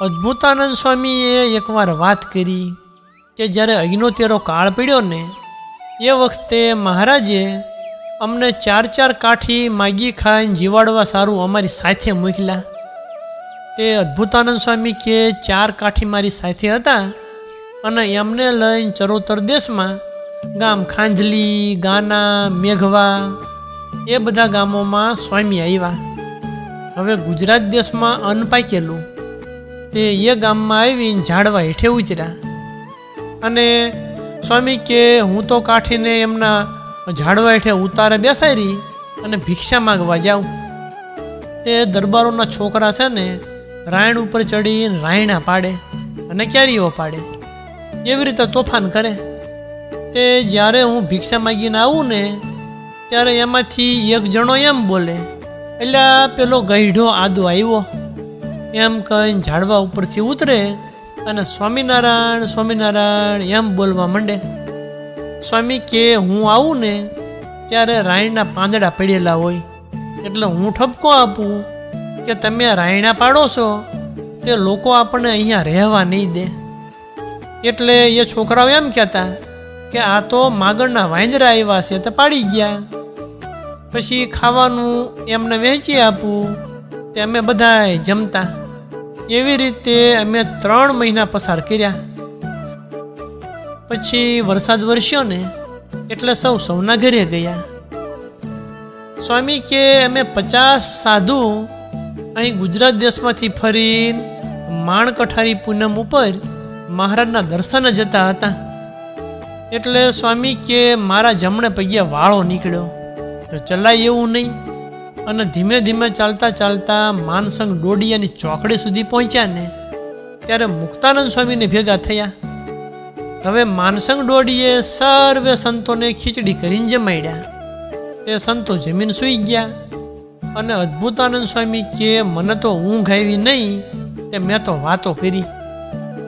અદ્ભુતાનંદ સ્વામીએ એકવાર વાત કરી કે જ્યારે અગ્નોતેરો કાળ પડ્યો ને, એ વખતે મહારાજે અમને ચાર ચાર કાઠી માગી ખાઈને જીવાડવા સારું અમારી સાથે મોકલ્યા. તે અદ્ભુતાનંદ સ્વામી કે, ચાર કાઠી મારી સાથે હતા અને એમને લઈને ચરોતર દેશમાં ગામ ખાંધલી ગાના, મેઘવા, એ બધા ગામોમાં સ્વામી આવ્યા. હવે ગુજરાત દેશમાં અન્ન પાકેલું. તે એ ગામમાં આવીને ઝાડવા હેઠે ઉતર્યા અને સ્વામી કે, હું તો કાઠીને એમના ઝાડવા હેઠે ઉતારે બેસાડી અને ભિક્ષા માગવા જાઉં. તે દરબારોના છોકરા છે ને, રાયણ ઉપર ચડી રાયણા પાડે અને કેરીઓ પાડે. એવી રીતે તોફાન કરે. તે જ્યારે હું ભિક્ષા માગીને આવું ને, ત્યારે એમાંથી એક જણો એમ બોલે એટલે પેલો ગઈઢો આદો આવ્યો. એમ કહીને ઝાડવા ઉપરથી ઉતરે અને સ્વામિનારાયણ સ્વામિનારાયણ એમ બોલવા માંડે. સ્વામી કે, હું આવું ને ત્યારે રાયણના પાંદડા પડેલા હોય. એટલે હું ઠપકો આપું કે તમે રાયણા પાડો છો. તે લોકો આપણને અહીંયા રહેવા નહીં દે. એટલે એ છોકરાઓ એમ કહેતા કે, આ તો માગણના વાંદરા આવ્યા છે, તે પાડી ગયા. પછી ખાવાનું એમને વહેંચી આપવું તે અમે બધાએ જમતા. એવી રીતે અમે ત્રણ મહિના પસાર કર્યા. પછી વરસાદ વરસ્યો ને એટલે સૌ સૌના ઘરે ગયા. સ્વામી કે અમે પચાસ સાધુ અહીં ગુજરાત દેશમાંથી ફરીને માણકઠારી પૂનમ ઉપર મહારાજના દર્શન જતા હતા. એટલે સ્વામી કે મારા જમણે પગે વાળો નીકળ્યો. તો ચલાય એવું નહીં. અને ધીમે ધીમે ચાલતા ચાલતા માનસંગ ડોડિયાની ચોકડી સુધી પહોંચ્યા ને, ત્યારે મુક્તાનંદ સ્વામીને ભેગા થયા. હવે માનસંગ ડોડીએ સર્વે સંતોને ખીચડી કરીને જમાડ્યા. તે સંતો જમીન સૂઈ ગયા અને અદ્ભુતાનંદ સ્વામી કે, મને તો ઊંઘ આવી નહીં. તે મેં તો વાતો કરી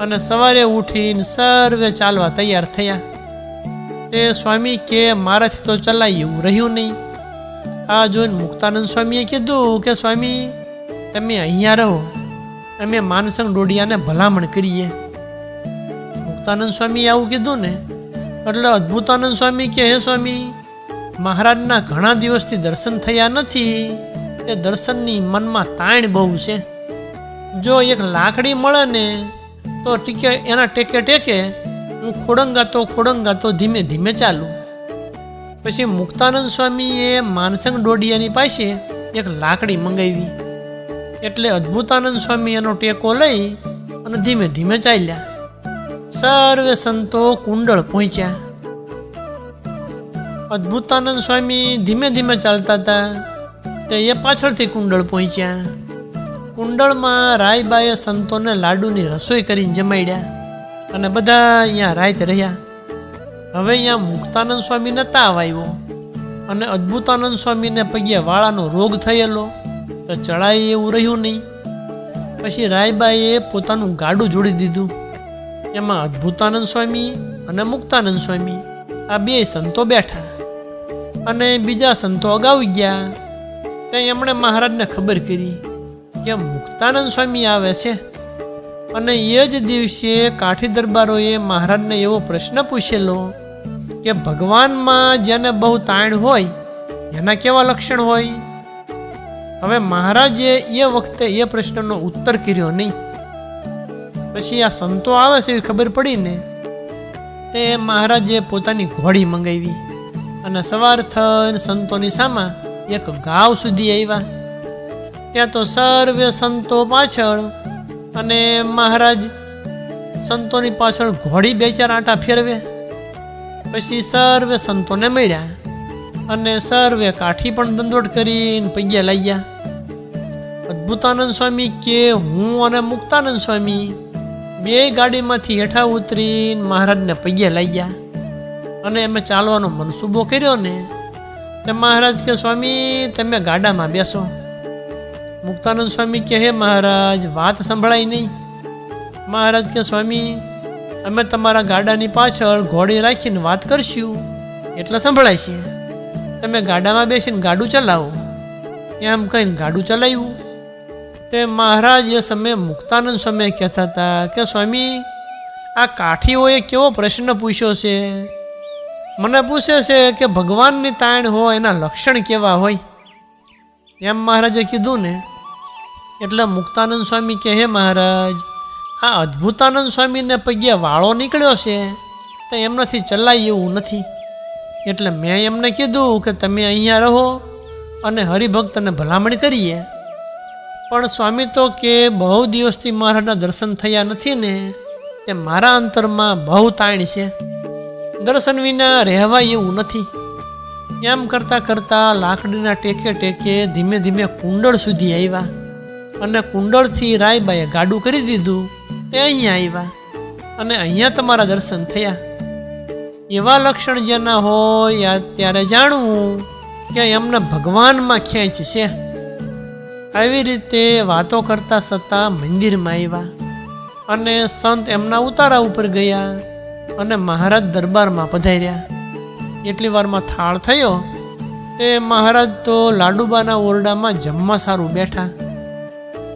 અને સવારે ઉઠીને સર્વે ચાલવા તૈયાર થયા. તે સ્વામી કે, મારાથી તો ચલાય એવું રહ્યું નહીં. આ જોઈને મુક્તાનંદ સ્વામીએ કીધું કે, સ્વામી, તમે અહીંયા રહો. અમે માનસંગ ડોડિયાને ભલામણ કરીએ. મુક્તાનંદ સ્વામીએ આવું કીધું ને, એટલે અદ્ભુતાનંદ સ્વામી કે હે સ્વામી, મહારાજના ઘણા દિવસથી દર્શન થયા નથી. તે દર્શનની મનમાં તાણ બહુ છે. જો એક લાકડી મળે ને, તો ટીકે, એના ટેકે ટેકે હું ખોડંગાતો ખોડંગાતો ધીમે ધીમે ચાલું. પછી મુક્તાનંદ સ્વામીએ માનસંગ ડોડિયાની પાસે એક લાકડી મંગાવી. એટલે અદ્ભુતાનંદ સ્વામી એનો ટેકો લઈ અને ધીમે ધીમે ચાલ્યા. સર્વે સંતો કુંડળ પહોંચ્યા. અદ્ભુતાનંદ સ્વામી ધીમે ધીમે ચાલતા હતા. તે એ પાછળથી કુંડળ પહોંચ્યા. કુંડળમાં રાયબાએ સંતોને લાડુની રસોઈ કરીને જમાડ્યા અને બધા અહીંયા રાત રહ્યા. હવે અહીંયા મુક્તાનંદ સ્વામીને તાવ આવ્યો. અને અદ્ભુતાનંદ સ્વામીને પગે વાળાનો રોગ થયેલો. તો ચડાય એવું રહ્યું નહીં. પછી રાયબાઈએ પોતાનું ગાડું જોડી દીધું. એમાં અદ્ભુતાનંદ સ્વામી અને મુક્તાનંદ સ્વામી. આ બે સંતો બેઠા. અને બીજા સંતો અગાઉ ગયા. ત્યાં એમણે મહારાજને ખબર કરી કે મુક્તાનંદ સ્વામી આવે છે. અને એ જ દિવસે કાઠી દરબારોએ મહારાજને એવો પ્રશ્ન પૂછેલો કે ભગવાનમાં જેને બહુ તાણ હોય, એના કેવા લક્ષણ હોય? હવે મહારાજે એ વખતે એ પ્રશ્નનો ઉત્તર કર્યો નહીં. પછી આ સંતો આવે છે એવી ખબર પડીને તે મહારાજે પોતાની ઘોડી મંગાવી અને સવાર થઈને સંતોની સામા એક ગાવ સુધી આવ્યા. ત્યાં તો સર્વે સંતો પાછળ અને મહારાજ સંતોની પાછળ ઘોડી બે ચાર આંટા ફેરવે. પછી સર્વે સંતોને મળ્યા અને સર્વે કાઠી પણ દંડોટ કરીને પગ્યા લાગ્યા. અદ્ભુતાનંદ સ્વામી કે, હું અને મુક્તાનંદ સ્વામી બે ગાડીમાંથી હેઠા ઉતરીને મહારાજને પગ્યા લાગ્યા. અને અમે ચાલવાનો મનસૂબો કર્યો ને, તે મહારાજ કે, સ્વામી, તમે ગાડામાં બેસો. મુક્તાનંદ સ્વામી કે, હે મહારાજ, વાત સંભળાય નહીં. મહારાજ કે, સ્વામી અમે તમારા ગાડાની પાછળ ઘોડી રાખીને વાત કરશું. એટલે સંભળાય છે. તમે ગાડામાં બેસીને ગાડું ચલાવો. એમ કહીને ગાડું ચલાવ્યું. તે મહારાજ એ સમયે મુક્તાનંદ સ્વામી કહેતા હતા કે, સ્વામી, આ કાઠીઓએ કેવો પ્રશ્ન પૂછ્યો છે? મને પૂછે છે કે ભગવાનની તાણ હોય, એના લક્ષણ કેવા હોય? એમ મહારાજે કીધું ને. એટલે મુક્તાનંદ સ્વામી કહે, હે મહારાજ આ અદ્ભુતાનંદ સ્વામીને પગે વાળો નીકળ્યો છે, તો એમનાથી ચલાય એવું નથી. એટલે મેં એમને કીધું કે તમે અહીંયા રહો અને હરિભક્તને ભલામણ કરીએ. પણ સ્વામી તો કે બહુ દિવસથી મહારાજના દર્શન થયા નથી ને, તે મારા અંતરમાં બહુ તાણ છે. દર્શન વિના રહેવાય એવું નથી. એમ કરતાં કરતાં લાકડીના ટેકે ટેકે ધીમે ધીમે કુંડળ સુધી આવ્યા. અને કુંડળથી રાયબાએ ગાડું કરી દીધું. તે અહીંયા આવ્યા અને અહીંયા તમારા દર્શન થયા. એવા લક્ષણ જેના હોય ત્યારે જાણવું કે એમને ભગવાનમાં ખેંચ છે. આવી રીતે વાતો કરતા સતા મંદિરમાં આવ્યા અને સંત એમના ઉતારા ઉપર ગયા અને મહારાજ દરબારમાં પધાર્યા. એટલી વારમાં થાળ થયો. તે મહારાજ તો લાડુબાના ઓરડામાં જમવા સારું બેઠા.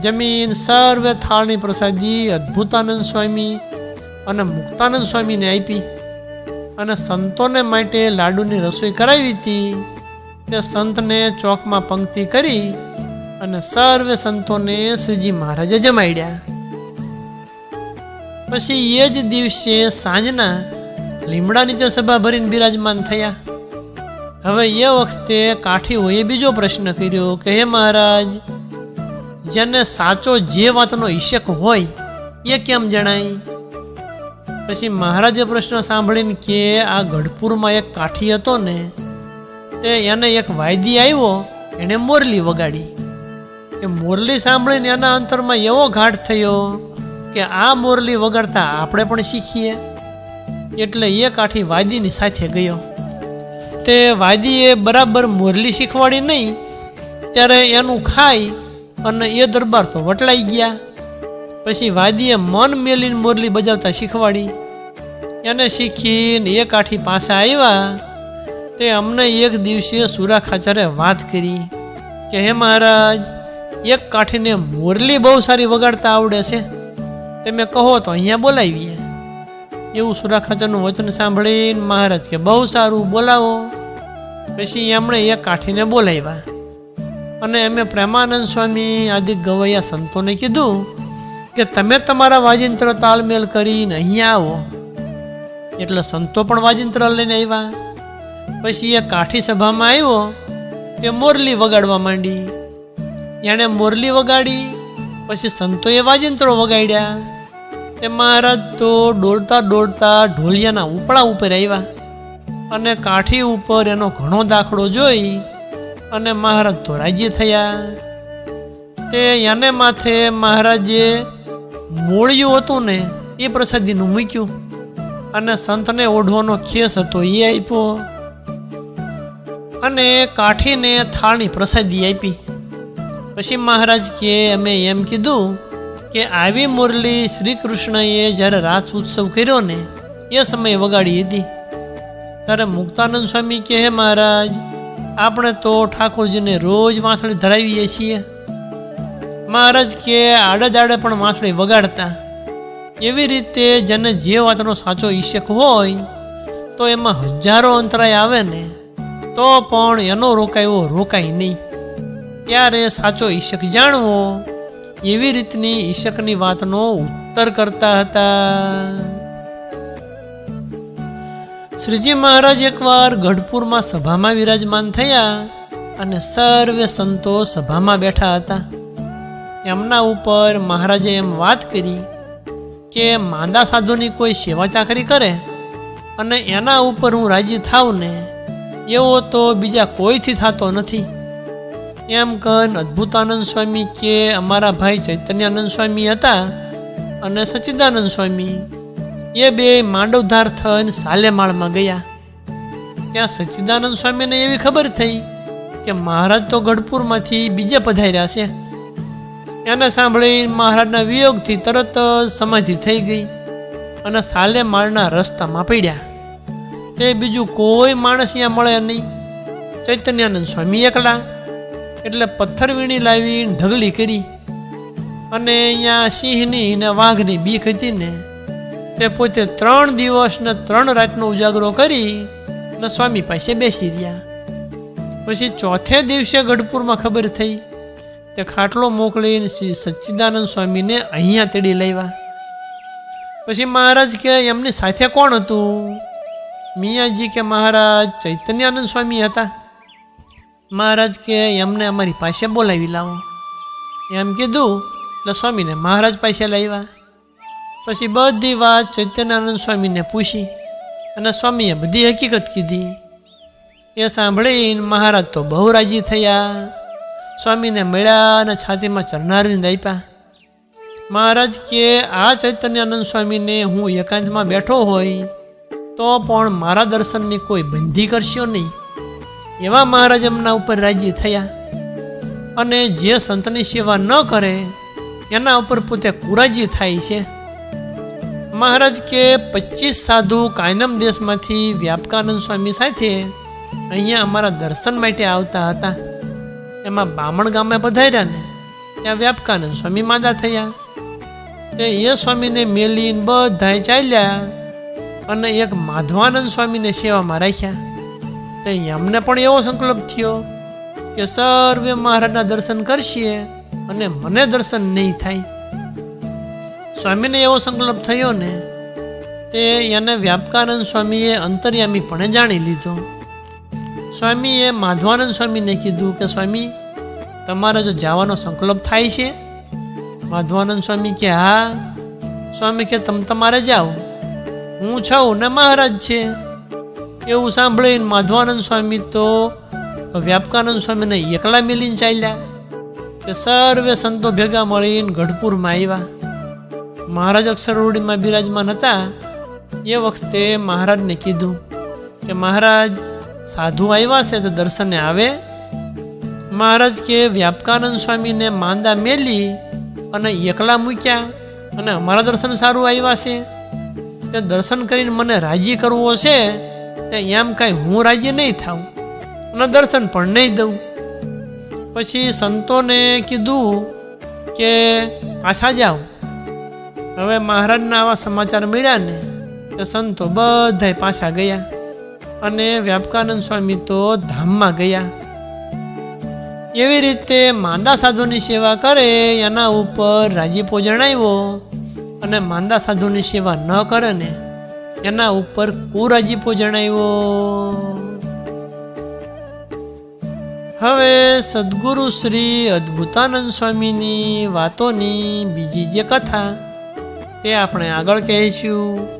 જમીન, સર્વે થાળની પ્રસાદી, અદ્ભુતાનંદ સ્વામી અને મુક્તાનંદ સ્વામીને આપી અને સંતોને માટે લાડુની રસોઈ કરાવી હતી. તે સંતને ચોકમાં પંક્તિ કરી અને સર્વે સંતોને શ્રીજી મહારાજે જમાડ્યા. પછી એ જ દિવસે સાંજના લીમડા નીચે સભા ભરીને બિરાજમાન થયા. હવે એ વખતે કાઠીઓએ બીજો પ્રશ્ન કર્યો કે, હે મહારાજ જેને સાચો જે વાતનો ઈશક હોય, એ કેમ જણાય? પછી મહારાજે પ્રશ્ન સાંભળીને કે આ ગઢપુરમાં એક કાઠી હતો ને, તે એને એક વાયદી આવ્યો એણે મોરલી વગાડી. એ મોરલી સાંભળીને એના અંતરમાં એવો ઘાટ થયો કે આ મોરલી વગાડતા આપણે પણ શીખીએ. એટલે એ કાઠી વાયદીની સાથે ગયો. તે વાયદીએ બરાબર મોરલી શીખવાડી નહીં, ત્યારે એનું ખાઈ અને એ દરબાર તો વટલાઈ ગયા. પછી વાદીએ મન મેલીને મોરલી બજાવતા શીખવાડી. એને શીખીને એ કાઠી પાસે આવ્યા. તે અમને એક દિવસે સુરા ખાચરે વાત કરી કે, હે મહારાજ, એક કાઠીને મોરલી બહુ સારી વગાડતા આવડે છે. તમે કહો તો અહીંયા બોલાવીએ. એવું સુરા ખાચરનું વચન સાંભળીને મહારાજ કે, બહુ સારું, બોલાવો. પછી એમણે એક કાઠીને બોલાવ્યા. અને એમે પ્રેમાનંદ સ્વામી આદિ ગવૈયા સંતોને કીધું કે તમે તમારા વાજિંત્ર તાલમેલ કરીને અહીંયા આવો. એટલે સંતો પણ વાજિંત્ર લઈને આવ્યા. પછી એ કાઠી સભામાં આવ્યો તે મોરલી વગાડવા માંડી. એણે મોરલી વગાડી, પછી સંતોએ વાજિંત્રો વગાડ્યા. તે મહારાજ તો ડોલતા ડોલતા ઢોલિયાના ઉપડા ઉપર આવ્યા અને કાઠી ઉપર એનો ઘણો દાખલો જોઈ અને મહારાજ તો રાજી થયા. તે એને માથે મહારાજે મોળિયું હતું ને, એ પ્રસાદીનું મૂક્યું અને સંતને ઓઢવાનો ખેસ હતો એ આપ્યો. અને કાઠીને થાળી પ્રસાદી આપી. પછી મહારાજ કે, અમે એમ કીધું કે આવી મુરલી શ્રી કૃષ્ણએ જ્યારે રાસ ઉત્સવ કર્યો ને, એ સમયે વગાડી હતી. ત્યારે મુક્તાનંદ સ્વામી કહે, મહારાજ આપણે તો ઠાકોરજીને રોજ વાંસળી ધરાવીએ છીએ. મહારાજ કે આડે દાડે પણ વાંસળી વગાડતા. એવી રીતે જેને જે વાતનો સાચો ઈશક હોય, તો એમાં હજારો અંતરાય આવે ને, તો પણ એનો રોકાયો રોકાય નહીં. ત્યારે સાચો ઈશક જાણવો એવી રીતની ઈશકની વાતનો ઉત્તર કરતા હતા. શ્રીજી મહારાજ એકવાર ગઢપુરમાં સભામાં વિરાજમાન થયા અને સર્વે સંતો સભામાં બેઠા હતા. એમના ઉપર મહારાજે એમ વાત કરી કે માંદા સાધુની કોઈ સેવા ચાકરી કરે અને એના ઉપર હું રાજી થાવ ને, એવો તો બીજા કોઈથી થતો નથી. એમ કન અદ્ભુતાનંદ સ્વામી કે અમારા ભાઈ ચૈતન્યાનંદ સ્વામી હતા અને સચ્ચિદાનંદ સ્વામી એ બે માંડવધાર થઈને સાલેમાળમાં ગયા. ત્યાં સચ્ચિદાનંદ સ્વામીને એવી ખબર થઈ કે મહારાજ તો ગઢપુરમાંથી બીજે પધાર્યા છે. એને સાંભળી મહારાજના વિયોગથી તરત સમાધિ થઈ ગઈ અને સાલેમાળના રસ્તામાં પડ્યા. તે બીજું કોઈ માણસ અહીંયા મળે નહીં. ચૈતન્યાનંદ સ્વામી એકલા એટલે પથ્થર વીણી લાવી ઢગલી કરી અને અહીંયા સિંહની ને વાઘની બીક હતી ને તે પોતે ત્રણ દિવસ ને ત્રણ રાતનો ઉજાગરો કરી ને સ્વામી પાસે બેસી ગયા. પછી ચોથે દિવસે ગઢપુરમાં ખબર થઈ તે ખાટલો મોકલીને શ્રી સચ્ચિદાનંદ સ્વામીને અહીંયા તેડી લાવ્યા. પછી મહારાજ કે, એમની સાથે કોણ હતું? મિયાજી કે, મહારાજ ચૈતન્યાનંદ સ્વામી હતા. મહારાજ કે, એમને અમારી પાસે બોલાવી લાવો. એમ કીધું એટલે સ્વામીને મહારાજ પાસે લાવ્યા. પછી બધી વાત ચૈતન્યાનંદ સ્વામીને પૂછી અને સ્વામીએ બધી હકીકત કીધી. એ સાંભળીને મહારાજ તો બહુ રાજી થયા. સ્વામીને મળ્યા અને છાતીમાં ચરનારીને આપ્યા. મહારાજ કે, આ ચૈતન્યાનંદ સ્વામીને હું એકાંતમાં બેઠો હોય તો પણ મારા દર્શનની કોઈ બંધી કરશો નહીં. એવા મહારાજ એમના ઉપર રાજી થયા. અને જે સંતની સેવા ન કરે, એના ઉપર પોતે કુરાજી થાય છે. મહારાજ કે પચીસ સાધુ કાયનમ દેશમાંથી વ્યાપકાનંદ સ્વામી સાથે અહીંયા અમારા દર્શન માટે આવતા હતા. એમાં બામણ ગામે પધાર્યા ને, ત્યાં વ્યાપકાનંદ સ્વામી માદા થયા. તે એ સ્વામીને મેલીને બધાય ચાલ્યા અને એક માધવાનંદ સ્વામીને સેવામાં રાખ્યા. તે એમને પણ એવો સંકલ્પ થયો કે સર્વે મહારાજના દર્શન કરશે અને મને દર્શન નહીં થાય. સ્વામીને એવો સંકલ્પ થયો ને, તે એને વ્યાપકાનંદ સ્વામીએ અંતર્યામીપણે જાણી લીધો. સ્વામીએ માધવાનંદ સ્વામીને કીધું કે, સ્વામી, તમારે જો જવાનો સંકલ્પ થાય છે? માધવાનંદ સ્વામી કે, હા. સ્વામી કે, તમ તમારે જાઓ. હું છું ને મહારાજ છે. એવું સાંભળીને માધવાનંદ સ્વામી તો વ્યાપકાનંદ સ્વામીને એકલા મિલીને ચાલ્યા કે સર્વે સંતો ભેગા મળીને ગઢપુરમાં આવ્યા. મહારાજ અક્ષરરૂઢીમાં બિરાજમાન હતા, એ વખતે મહારાજને કીધું કે, મહારાજ, સાધુ આવ્યા છે તો દર્શને આવે. મહારાજ કે, વ્યાપકાનંદ સ્વામીને માંદા મેલી અને એકલા મૂક્યા અને અમારા દર્શન સારું આવ્યા છે. તે દર્શન કરીને મને રાજી કરવો છે, તે એમ કાંઈ હું રાજી નહીં થાઉં અને દર્શન પણ નહીં દઉં. પછી સંતોને કીધું કે પાછા જાઓ. હવે મહારાજના આવા સમાચાર મળ્યા ને, તો સંતો બધાય પાછા ગયા. અને વ્યાપકાનંદ સ્વામી તો ધામમાં ગયા. એવી રીતે માંદા સાધુની સેવા કરે, એના ઉપર રાજીપો જણાવ્યો. અને માંદા સાધુની સેવા ન કરે ને, એના ઉપર કુરાજીપો જણાવ્યો. હવે સદગુરુ શ્રી અદ્ભુતાનંદ સ્વામીની વાતોની બીજી જે કથા તે આપણે આગળ કહીશું.